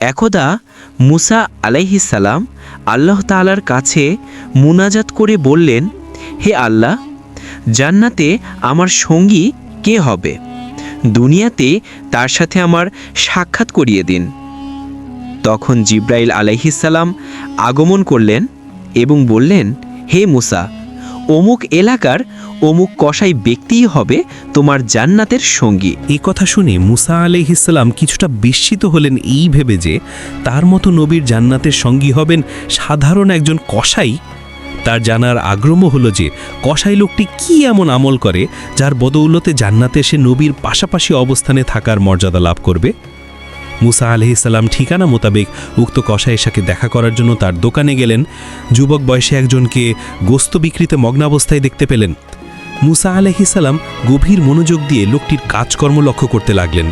একদা মুসা আলাইহিসাল্লাম আল্লাহ তাআলার কাছে মুনাজাত করে বললেন, হে আল্লাহ, জান্নাতে আমার সঙ্গী কে হবে? দুনিয়াতে তার সাথে আমার সাক্ষাৎ করিয়ে দিন। তখন জিব্রাইল আলাইহিসাল্লাম আগমন করলেন এবং বললেন, হে মুসা অমুক এলাকার অমুক কসাই ব্যক্তিই হবে তোমার জান্নাতের সঙ্গী। এই কথা শুনে মুসা আলহিসাল্লাম কিছুটা বিস্মিত হলেন এই ভেবে যে তার মতো নবীর জান্নাতের সঙ্গী হবেন সাধারণ একজন কসাই। তার জানার আগ্রহ হলো যে কসাই লোকটি কি এমন আমল করে যার বদৌলতে জান্নাতে সে নবীর পাশাপাশি অবস্থানে থাকার মর্যাদা লাভ করবে? মুসা আলহিসাল্লাম ঠিকানা মোতাবেক উক্ত সাথে দেখা করার জন্য তার দোকানে গেলেন। যুবক বয়সে একজনকে গোস্ত বিক্রিতে মগ্নাবস্থায় দেখতে পেলেন। মুসা আলহিসাল্লাম গভীর মনোযোগ দিয়ে লোকটির কাজকর্ম লক্ষ্য করতে লাগলেন।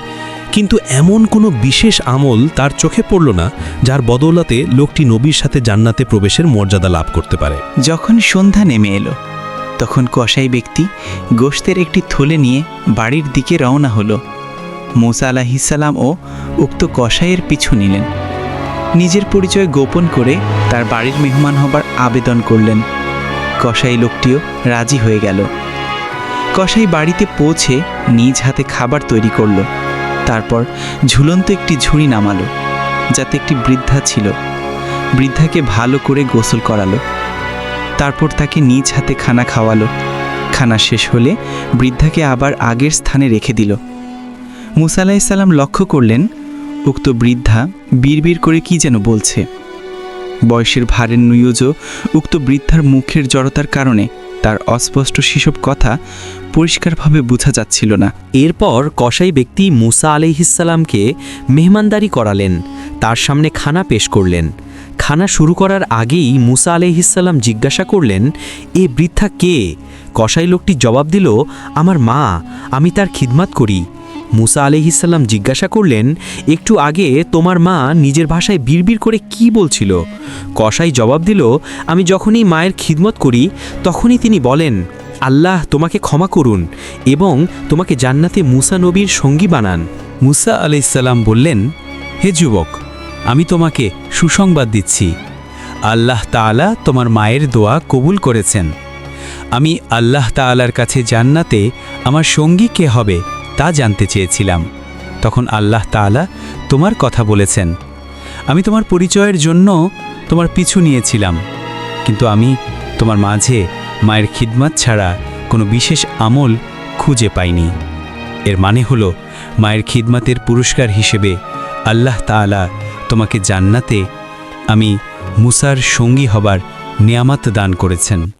কিন্তু এমন কোনো বিশেষ আমল তার চোখে পড়ল না, যার বদৌলতে লোকটি নবীর সাথে জান্নাতে প্রবেশের মর্যাদা লাভ করতে পারে। যখন সন্ধ্যা নেমে এলো, তখন কসাই ব্যক্তি গোস্তের একটি থলে নিয়ে বাড়ির দিকে রওনা হলো। মোসা আলাহিসাল্লাম ও উক্ত কসাইয়ের পিছু নিলেন। নিজের পরিচয় গোপন করে তার বাড়ির মেহমান হবার আবেদন করলেন। কসাই লোকটিও রাজি হয়ে গেল। কসাই বাড়িতে পৌঁছে নিজ হাতে খাবার তৈরি করল। তারপর ঝুলন্ত একটি ঝুড়ি নামালো, যাতে একটি বৃদ্ধা ছিল। বৃদ্ধাকে ভালো করে গোসল করালো। তারপর তাকে নিজ হাতে খানা খাওয়ালো। খানা শেষ হলে বৃদ্ধাকে আবার আগের স্থানে রেখে দিল। মুসা আলাহিসাল্লাম লক্ষ্য করলেন, উক্ত বৃদ্ধা বিড়বিড় করে কি যেন বলছে। বয়সের ভারের নুয়োজ উক্ত বৃদ্ধার মুখের জড়তার কারণে তার অস্পষ্ট সেসব কথা পরিষ্কারভাবে বোঝা যাচ্ছিল না। এরপর কসাই ব্যক্তি মুসা আলিহিসাল্লামকে মেহমানদারি করালেন, তার সামনে খানা পেশ করলেন। খানা শুরু করার আগেই মুসা আলিহিসাল্লাম জিজ্ঞাসা করলেন, এ বৃদ্ধা কে? কসাই লোকটি জবাব দিল, আমার মা, আমি তার খিদমাত করি। মুসা আলিহিসাল্লাম জিজ্ঞাসা করলেন, একটু আগে তোমার মা নিজের ভাষায় বিড়বিড় করে কি বলছিল? কসাই জবাব দিল, আমি যখনই মায়ের খিদমত করি, তখনই তিনি বলেন, আল্লাহ তোমাকে ক্ষমা করুন এবং তোমাকে জান্নাতে মুসা নবীর সঙ্গী বানান মুসা আলাইসাল্লাম বললেন, হে যুবক, আমি তোমাকে সুসংবাদ দিচ্ছি। আল্লাহ তাআলা তোমার মায়ের দোয়া কবুল করেছেন। আমি আল্লাহ তাআলার কাছে জান্নাতে আমার সঙ্গী কে হবে তা জানতে চেয়েছিলাম। তখন আল্লাহ তাআলা তোমার কথা বলেছেন, আমি তোমার পরিচয়ের জন্য তোমার পিছু নিয়েছিলাম, কিন্তু আমি তোমার মাঝে মায়ের খিদমাত ছাড়া কোনো বিশেষ আমল খুঁজে পাইনি। এর মানে হলো, মায়ের খিদমাতের পুরস্কার হিসেবে আল্লাহ তাআলা তোমাকে জান্নাতে আমি মুসার সঙ্গী হবার নিয়ামত দান করেছেন।